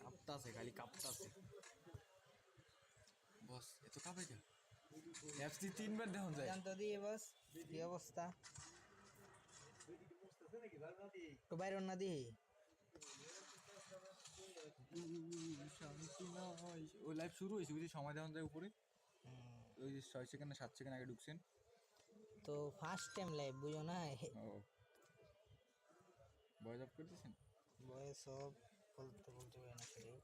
কাঁপতাছে খালি কাঁপতাছে। বস এত কাঁপে কেন? এফসি তিনবার দেখুন যায়। জানতো দিয়ে বস কি অবস্থা? তো বাইরে না নয় ওই লাইভ শুরু হয়েছে বুঝি সময় দেখুন যায় উপরে। ওই যে ছয় সেকেন্ড সাত সেকেন্ড আগে ঢুকছেন। তো ফার্স্ট টাইম লাইভ বুঝো না? ও। বয়স অফ করতেছেন? বয়স সব তো বলতে পারি না সেটাই।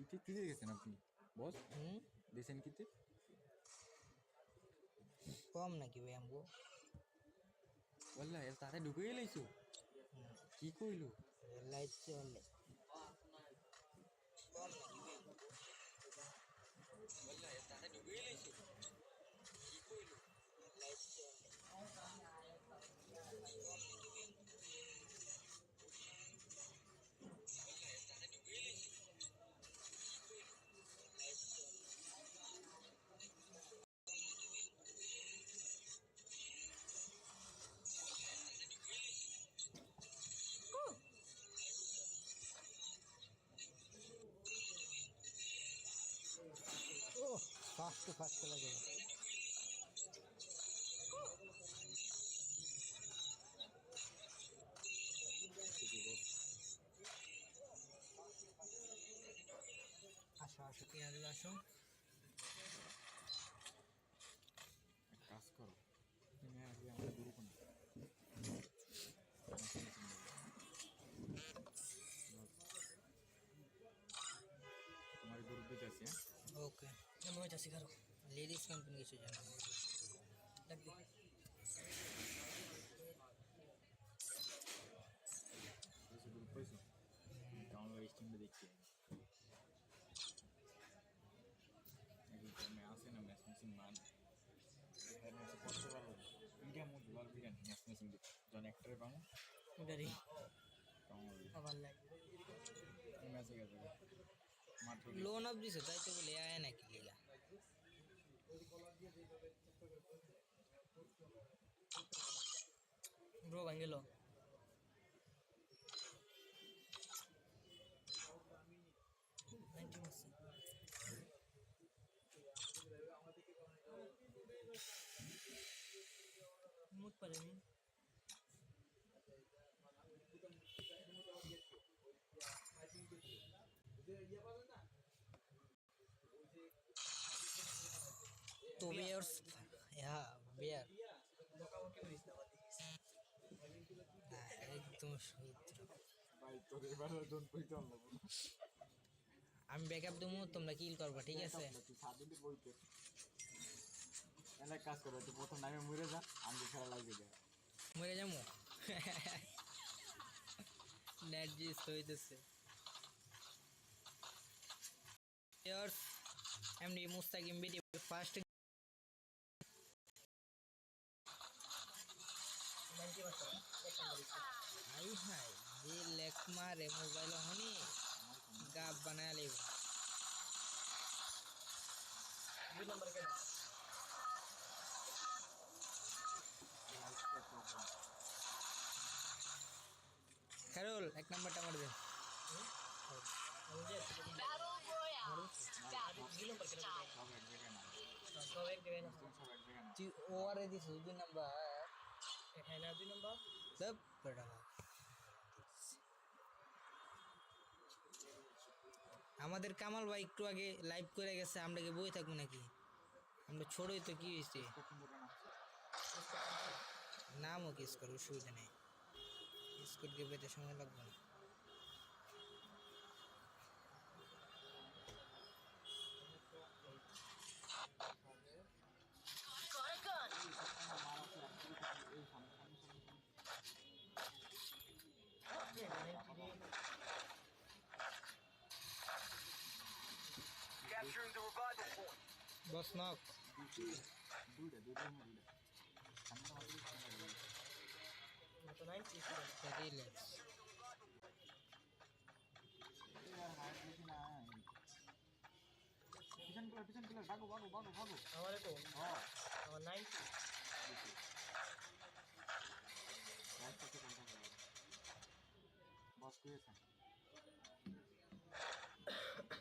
ইতে কি দিয়ে গেছেন আপনি? বস? হুম? দিয়েছেন কিতে কম নাকি ভাই আমগো? বললা এর তাতে ঢুকে গেলেইছো? কি কইলো? লাইট চলে ফাস্ট টু ফাস্ট চলে যাবে আসো আসো, পেঁয়াজ আসো। কাজ করো। তুমি আসবে আমাদের গ্রুপ আমি যাচ্ছি কারও লেডিস কোম্পানি কিছু জানো? লাগবে দেখছি আসে না ম্যাচ মেশিন মান করতে পারব India mood ball biryani match machine জন একটারে পাবো ওটারই আবার লাগবে ম্যাচে গেছে মাত্র লোন অফ দিছে তাই তো বলে আয় নাকি লিগা ব্রো ভাঙ্গেলো মুখ পারেনি তো বিয়ার্স হ্যাঁ বিয়ার একদম সহিত্র আমি ব্যাকআপ দেবো তোমরা কিল করবা ঠিক আছে? এলা কাজ করো তুই প্রথম নামে মরে যা আমি খেলা লাগিয়ে মরে যাব? নেট জিস হইতেছে। বিয়ার্স এমনি মুস্তাকিম ভিডিও ফার্স্ট যে লেখ মারে মোবাইল হনি গাপ বানায় লেব খারুল এক নাম্বারটা মার দে Battle Royale. Start. Time. সব এক জায়গায় না সব এক জায়গায় না তুই ওয়ারে দিস দুই নাম্বার এখানে দুই নম্বর সব বেটা আমাদের কামাল ভাই একটু আগে লাইভ করে গেছে, আমরা কি বই থাকব নাকি? আমরা ছোড়ই তো, কি হয়েছে? নামও কিস স্কোর অসুবিধা নেই। স্কুটকে পেতে সময় লাগবে না। রিল্যাক্স পিছন কিলার পিছন কিলার ভাগো ভাগো ভাগো ভাগো আমার তো হ্যাঁ আমার 90 রাইটটাকে কোনটা করব বস কি আছে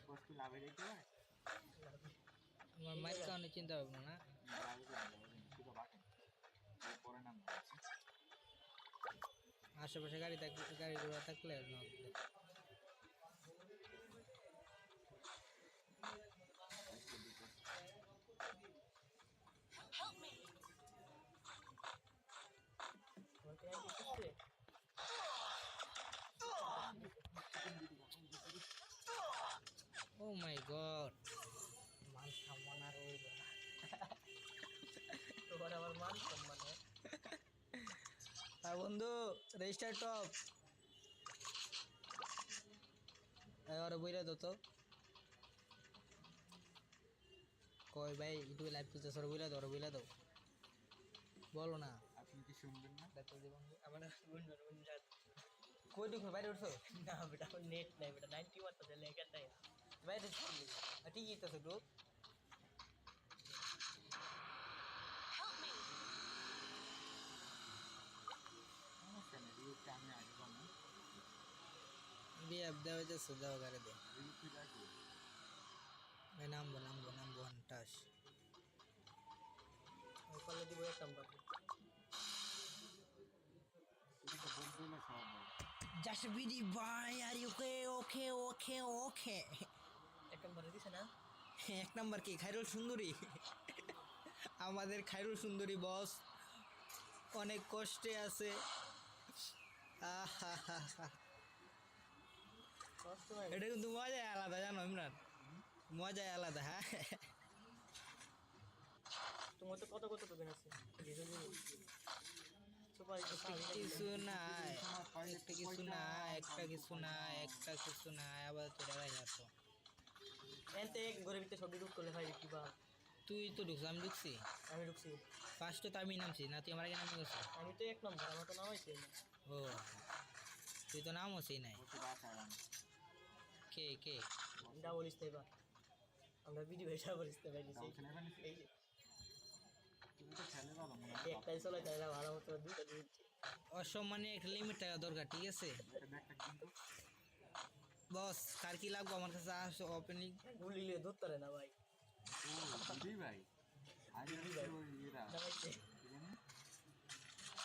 বস কি লাভে দিতে চিন্তা ভাবনা না আশেপাশে গাড়ি থাকলে গাড়ি ঘোড়া থাকলে knock দে। Help me. আমার কি 96 রে? ও মাই গড মান সম্মান আর রইল না তোমার আমার মান সম্মান? আর বন্ধু রেজিস্টার টপ ওরা বইরা দো তো কই ভাই ইউটিউবে লাইভ করতে সর বইলা দাও ওরা বইলা দাও বলো না আপনি কি শুনবেন না দেখো যে বন্ধু আমার বন্ধু বন্ধু কই দেখো বাইরে উঠছো না বেটা আমার নেট নাই বেটা 90 ওয়াট আছে লেগে তাই বাইরে উঠছো ঠিকই তো গ্রুপ Help me. সমস্যা নেই রিভিউটা আমি আগে পাবো দেওয়া যাচ্ছে দেওয়া দে ভাই নামবো নামবো নামবো আমি পারলে দিব এক নাম্বার এটা তো বলতে হলে সব জাস্ট বিডি ভাই আর ওকে ওকে ওকে ওকে এক নাম্বারে দিছে না? এক নাম্বার কি খাইরুল সুন্দরী? আমাদের খাইরুল সুন্দরী বস অনেক কষ্টে আছে। আহাহাহা। কষ্ট নাই এটা কিন্তু মজাই আলাদা জানো ইমরান? মজাই আলাদা হ্যাঁ? তোমার তো কত কত টোকেন আছে? কিছু একটা কিছু না একটা কিছু না একটা কিছু না আবার তো। দেখা যাচ্ছ এনতে এক ঘরের ভিতরে সব ঢুক করলে ভাই কি বা? তুই তো ঢুকছ আমি ঢুকছি? আমি ঢুকছি। ফার্স্টে তো আমি নামছি না তুই আমার আগে নামে গেছো আমি তো এক নম্বর আমার তো নামাইছে না। ও তুই তো নাম হচ্ছেই নাই। কে কে? ডাবল ইস্তেবা আমরা ভিডিও ডাবল একটাই চলে যায় না মতো দুটো অসম্মানে একটা লিমিট টাকা দরকার ঠিক আছে? বস কার কি লাগবো? আমার কাছে আসো ওপেনিং গুলি লিয়ে ধরতে পারে না ভাই। দিদি ভাই। দিদি ভাই।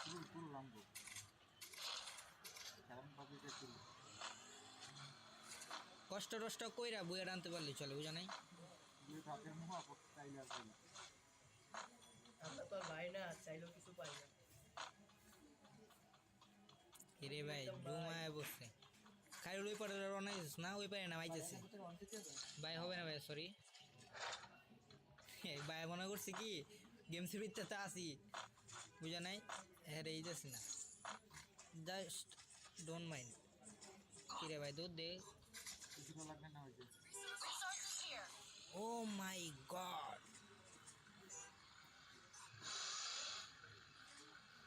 পুরো পুরো রামবো কারণ পাবলিকে পুরো কষ্ট টষ্ট কইরা বইয়া আনতে পারলি চলে বুঝা নাই? ভাই বসছে ওই পারে রওনা না। ওই পারে না ভাই হবে না ভাই সরি ভাই মনে করছি কি গেম সিরিজটা তো আসি বুঝা নাই? হ্যাঁ রে যাচ্ছি না। জাস্ট ডোন্ট মাইন্ড কিরে ভাই দুধ দে। ও মাই গড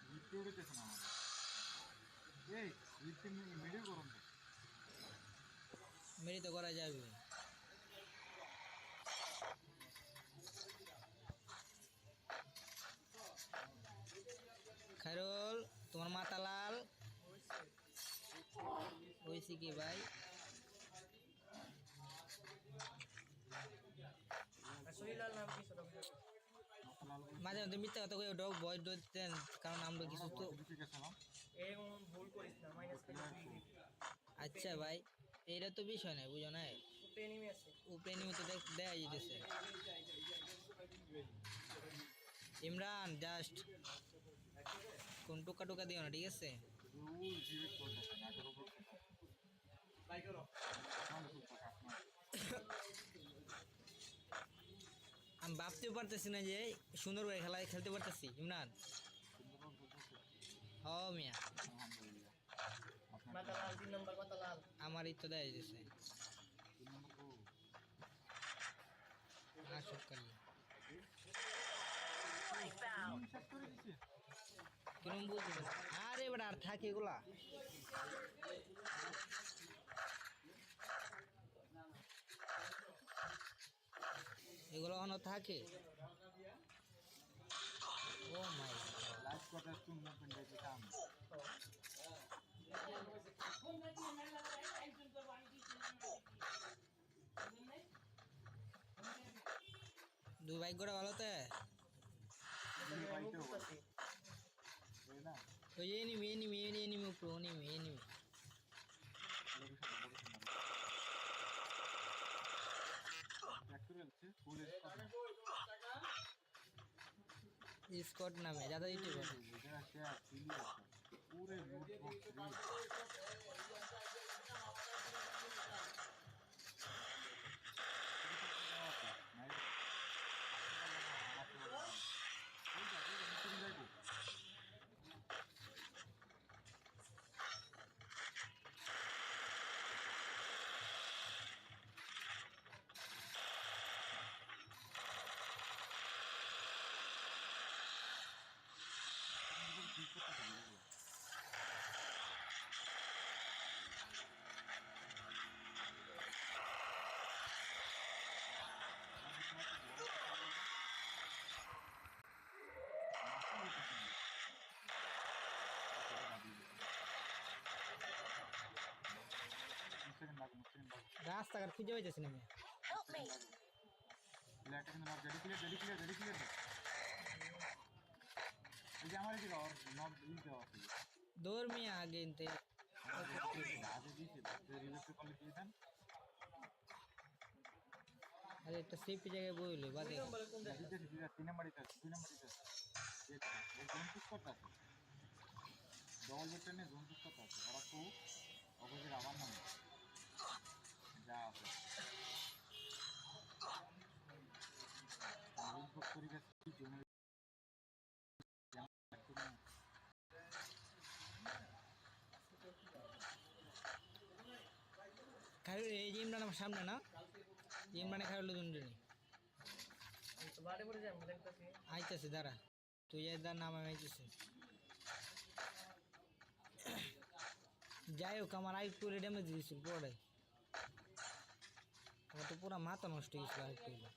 লিফটে উঠেছে না আমাদের? এই লিফটে মেরে তো। তো করা যাবে। খাইরুল তোমার মাথা লাল? হয়েছে কি ভাই আসলে লাল নাম কি ছোট মাথা লাল করে মাঝে মধ্যে মিথ্যা কথা কই ওটাও ভয় দিতেন, কারণ আমরা কিছু তো না আচ্ছা ভাই, এইটা তো বিষয় নাই, বুঝো নাই? উপরে নেমে দেখ- দেয়া যেতেছে। ইমরান জাস্ট কোন টুকা টুকা দিও না, ঠিক আছে জিরে করতেছে না করো করতে বাই করো আমার খুব প্রকাশ না আমি ভাবতেও পারতেছি না যে সুন্দর করে খেলা খেলতে পারতেছি, ইমরান। ও মিয়া। আমার তো দেয়া বুঝতে আরে বেটা, আর থাকে এগুলা। এগুলো এখনও থাকে? ও my last quarter to movement হয়েছে কাম দুই বাইক করে ভালো তে ওই এনিমি এনিমি এনিমি। উপরে স্কট নামে দাদা ইউটিউবার। যে নক ই দেওয়া আছে দৌড় মিয়া আগে ইনতে আরে একটা সেফটি জায়গায় বইলে বাদে। নম্বরে তিন নাম্বার দুই নাম্বার ডবল বেটে নিয়ে জোন করতে আছে। ওরা তো অবশ্যই আমার নামে যা আছে সামনে, না? ইমরানে খাই হলো দুজন আমি তো যাই আইতেছে, দাঁড়া। তুই দাঁড়া, নাম আমি যাই হোক, আমার আই পুরে ড্যামেজ দিয়েছিল আমার তো পুরা মাথা নষ্ট হয়ে গেছিল পুরে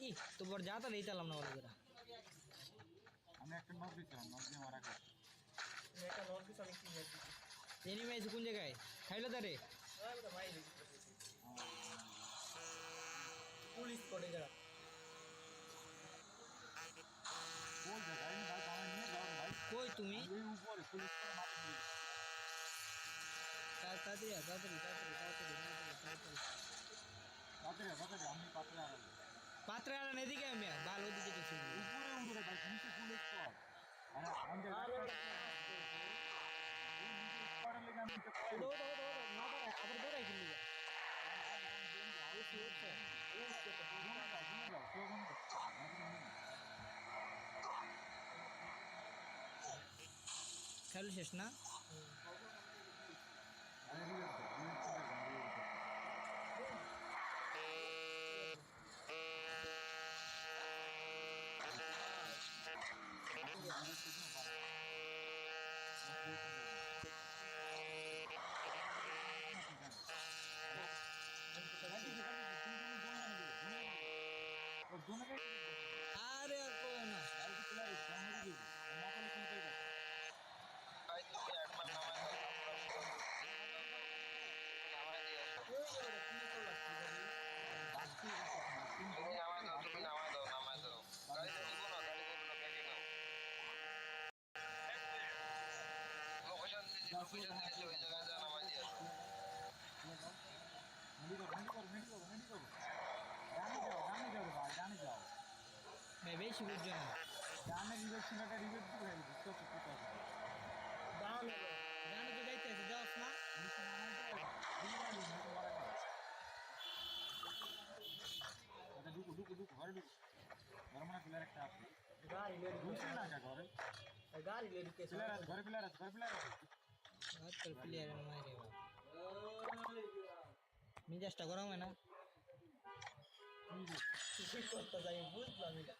ই তো বড় যাতা দিতাম না ওরা করে আমি একটা নক দিয়েছিলাম নক দিয়ে মারা গেছে। একটা নোট দিছি আমি কি দিছি এনিমি আছে কোন জায়গায়? খাইলো তারে? বড় পুলিশ করে যারা। কই তুমি? তাড়াতাড়ি তাড়াতাড়ি তাড়াতাড়ি তাড়াতাড়ি, তাড়াতাড়ি। পাত্রে আর এদিকে আমি ভালো দিকে তো শুনবি উপরে উঠে ভাই নিচে পুলিশ কর আরে আমি যে আরে স্কোয়াডের লেগে আমি তো কই দৌড় দৌড় দৌড় না দৌড়ায় আবার দৌড়াই কিন্তু খেলো শেষ না আরে আর কই না ভাই বেশি বুঝছ না? ডাউন হলো জানো তো যাইতে আছে যাওস না ঢুকু ঢুকু ঢুকু ঘরে ঢুকু ঘরে মনে পিলার একটা আছে গাড়ি লেডি ঢুকছে না ঘরে গাড়ি লেডি কে পিলার আছে ঘরে পিলার আছে ঘরে পিলার আছে আজকাল প্লেয়ার মারে বাপ মিজাজটা গরম হয় না কি করতে যাই বুঝলাম না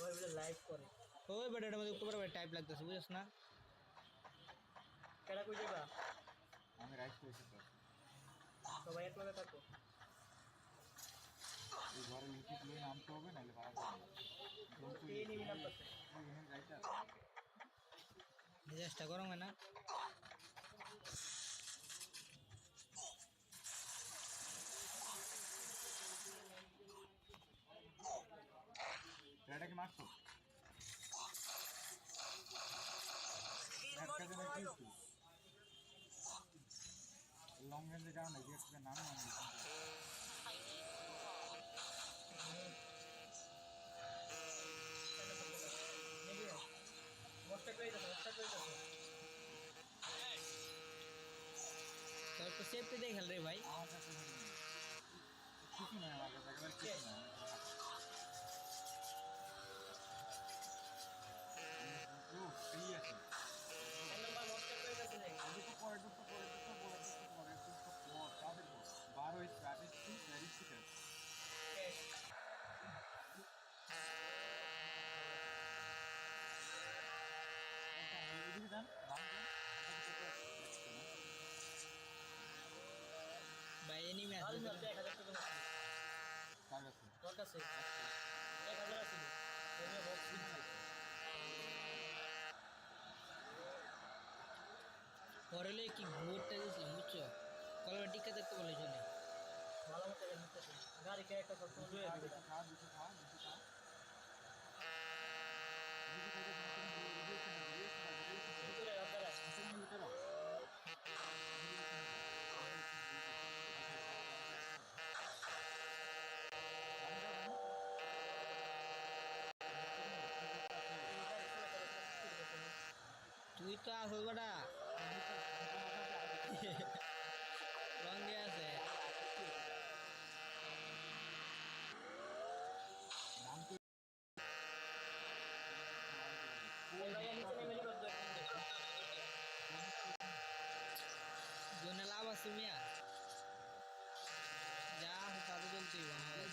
ওই বলে লাইভ করে ওই বেটার মধ্যে উপর টাইপ লাগতেছে বুঝছ না কেডা কই যাবা আমি রাইট করেছি তো সবাই এক লগে থাকো এই ঘরে লিখে তুলে নামতে হবে নাহলে ভাড়া করবে এই নিবি নাম করতে রাইট মিজাজটা গরম হয় না মারছো behind কি him. লং রেঞ্জে যাও না যে একটা নাম। দিতে তো সেফটি দিয়ে রে ভাই কাছে নেই। কাছে এক হাজার আছে কি ভোটটা দিয়েছিলাম বুঝছ? কলার টিকা দেখতে বলেছিল ভালো মতো গাড়ি কে একটা সব তুলে খা দিবে দুটো খা দুটো খা দুটো খা দুটো খাইতে তোমার তুমি রিভিউ করে রিভিউ করে রিভিউ করে ভিতরে আপনারা তুমি লুটে দাও তুই তো আসল বেটা রং দিয়ে আছে এই ভাই নিচে নেমে লিবার দরকার জোনে লাভ আছে মিয়া যা আছে তাতে চলতে হইব আমাদের।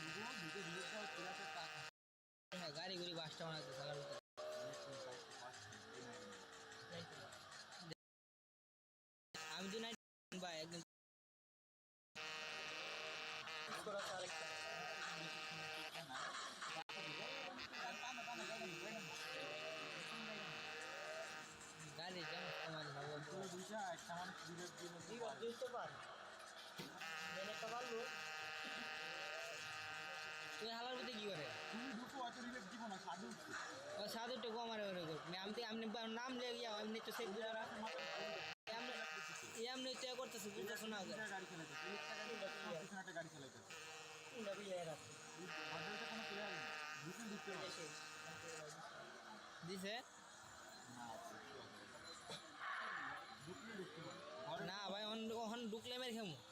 হ্যাঁ, গাড়ি গুড়ি বাসটা বানাতে মেন একটা পারল তুই হালার মধ্যে কি করে? তুমি ঢুকো অত রিলেট দিব না সাধু উঠছে ও, সাধু টেকো আমার ওরে কর আমি তো আমি নাম লেগে যাও এমনি তো সেফ দিলাম এমনি এমনি তো এ করতেছে, বুঝতেছো না ওকে গাড়ি চালাইতে পুলিশ পিছনে একটা গাড়ি চালাইতে তিনটা বিয়ে আছে বাজারে কোনো প্লেয়ার নেই ঢুকে ঢুকতে হবে এসে দিছে? না ঢুকলে ঢুকতে হবে ঘরে না ভাই অন- ওখান ঢুকলে মেরে খেমু। এই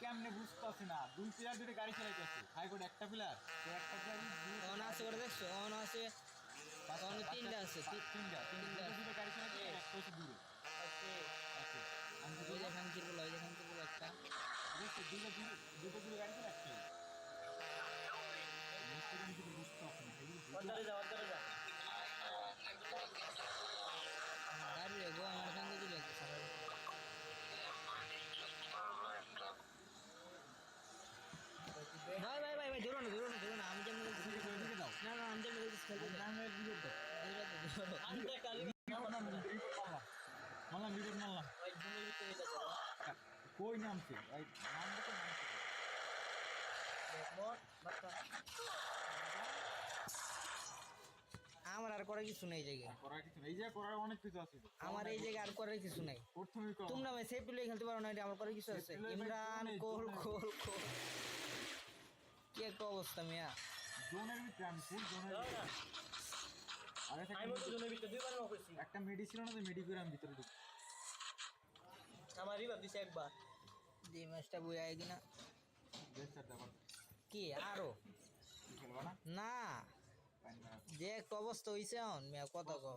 কেমনে বুঝতেছি না। দুই প্লেয়ার দুটো গাড়ি চালাইতেছে। হাই কোর্ট একটা প্লেয়ার তো একটা প্লেয়ার অন আছে করে দেখছ? অন আছে। তিনটা আছে তিনটা তিনটা তিনটা। দুটো গাড়ি একটা হচ্ছে দূরে আমি ওই যে খানকির বলা ওই যে খানকির বলা একটা। দেখছি দুটো দুটো দূরে গাড়ি একটা বুঝতে পারছি না এগুলো দুটো- অন্তরে যা অন্তরে যা গাড়ি রে গো আমার ভাই ভাই ভাই ভাই ধরো না ধরো না ধরো না আমি যেমন দাও, না না আমি যেমন তো, মারলাম, মারলাম। যাচ্ছে কই নামছে? ভাই নাম দেখে নামছে। আমার আর করার কিছু নেই জায়গায়। করার কিছু নেই। এই যে করার অনেক কিছু আছে। আমার এই জায়গায় আর করার কিছু নাই। প্রথমেই করো। তোমরা সেফ প্লে খেলতে পারো না এটা আমার করার কিছু আছে। ইমরান কোল কোল কোল কি একটা অবস্থা মিয়া? জোনের ভিতরে আমি full জোনের একটা আমি মতো জমির ভিতরে দুইবার নক করেছি। একটা মেডি ছিল না তো মেডি করে আমি ভিতরে ঢুকি আমার রিভার দিছে একবার। যে ম্যাচটা বই আয় কিনা? কি আরও? খেলবা না? না। যে একটা অবস্থা হইছে এখন মিয়া কথা কও।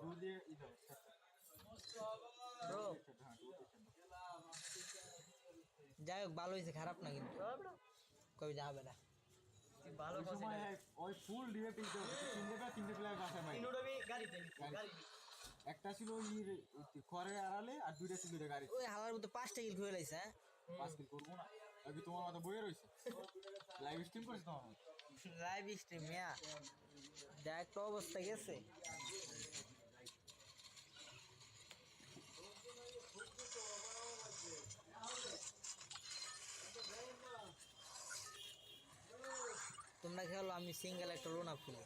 দু হ্যাঁ দু যাই হোক ভালো হয়েছে খারাপ না কিন্তু। কবে যাবে না। ভালো ওই সময় ওই ফুল ডিবে পিস তিনটে প্লেয়ার তিনটে প্লেয়ার ভাই গাড়িতে একটা ছিল ওই খড়ের আড়ালে আর দুইটা ছিল গাড়ি ওই হালার মধ্যে পাঁচটা কিল খুলে লাইছে হ্যাঁ? পাঁচ কিল করব না। আগে তোমার মতো বইয়ে রয়েছে লাইভ স্ট্রিম করেছ তোমার লাইভ স্ট্রিম মিয়া দেখ অবস্থা গেছে। তোমরা খেলো আমি সিঙ্গেল একটা লোন আপ খুলি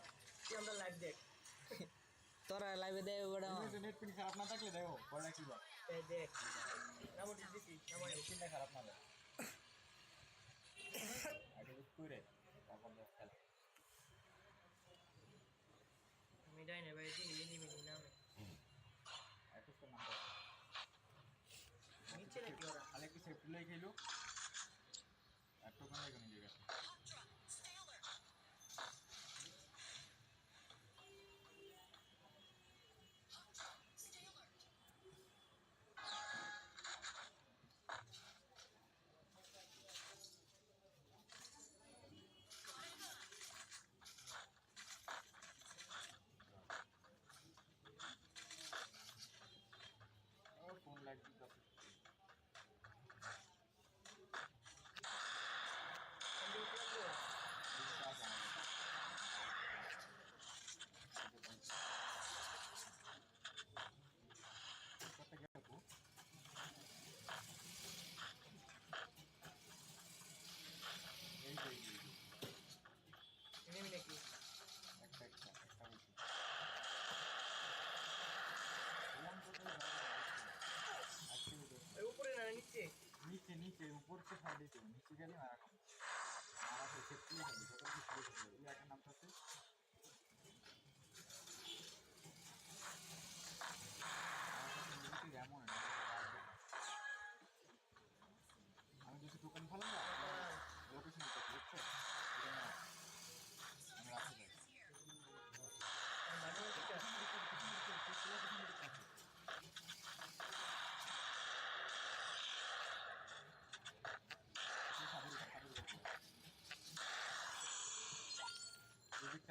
আমরা লাইভ দেখ। তোরা লাইভে দেয় ওটা নেট পিন খারাপ না থাকলে দেখো পরে কি দেখ নামটি দিছি নামটি খারাপ না আগে তারপর দেখ খেলা আমি যাই না ভাই দিই এনিমি নামে একটু তো নাম নিচে নাকি ওরা? আলে একটু সেফটি লাই খেলো একটু কোন লাগে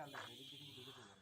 চাল দেখো এদিক দিকে ঢুকে চলে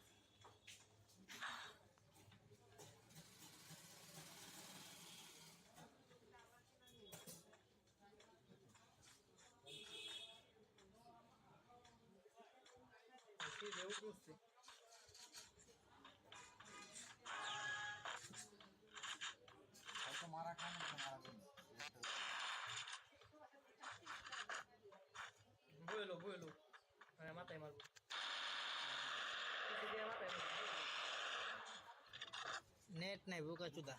নেট নাই বুকা চুদা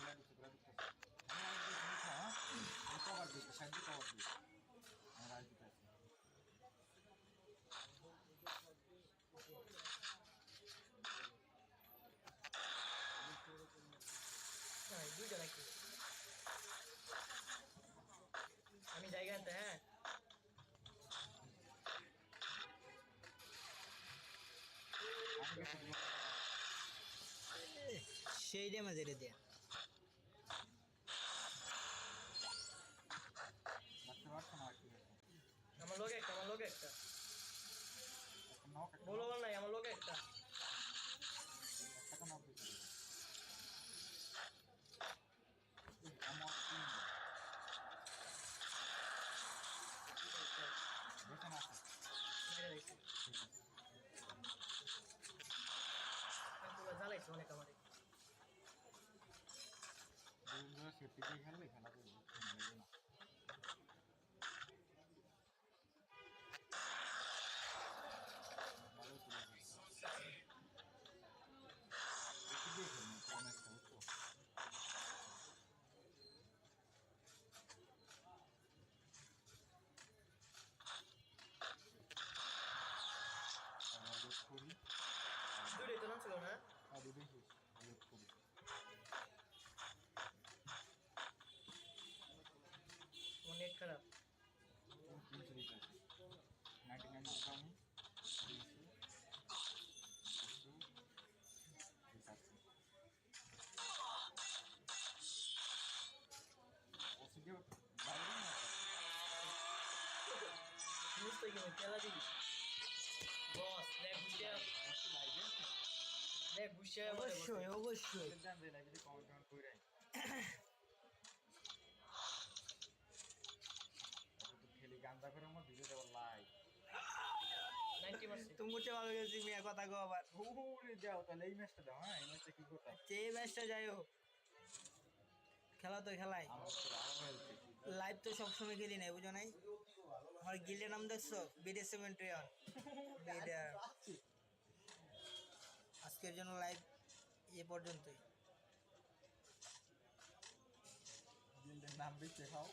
সেই ড্যামেজ এরে দেয়া। সেফটি দিয়ে খেলবে খেলা করবে বুঝছ না ভালো তুলে দিচ্ছে। একটু দিয়ে খেলবে কোন একটা বুঝছ আবার লোড করি দুইটাই তো নামছিল না আর দুটোই শেষ নাইনটি নাইন দামি তিনশো ওষুধে বাইরে না বুঝতে গেলে তেলা দিবি বস লেগ বুঝিয়া লাইভে লেগ বুঝিয়া অবশ্যই অবশ্যই জান যে লাইভে কমেন্ট কমেন্ট করে খেলি গান্দা করে আমার ভিডিও দেওয়ার লাইভ নাইনটি মারছে তুমি উঠে ভালো গেছি মিয়া কথা গো আবার। ওরে যাও তাহলে এই ম্যাচটা দাও হ্যাঁ? এই ম্যাচটা কি করতে যে ম্যাচটা? যাই হোক। খেলা তো খেলাই। লাইভ তো সবসময় খেলি নাই বুঝো নাই? আমার গিল্ডের নাম দেখছ? বিডে ওয়ান বিডে আজকের জন্য লাইভ এ পর্যন্তই। নাম বেঁচে খাও।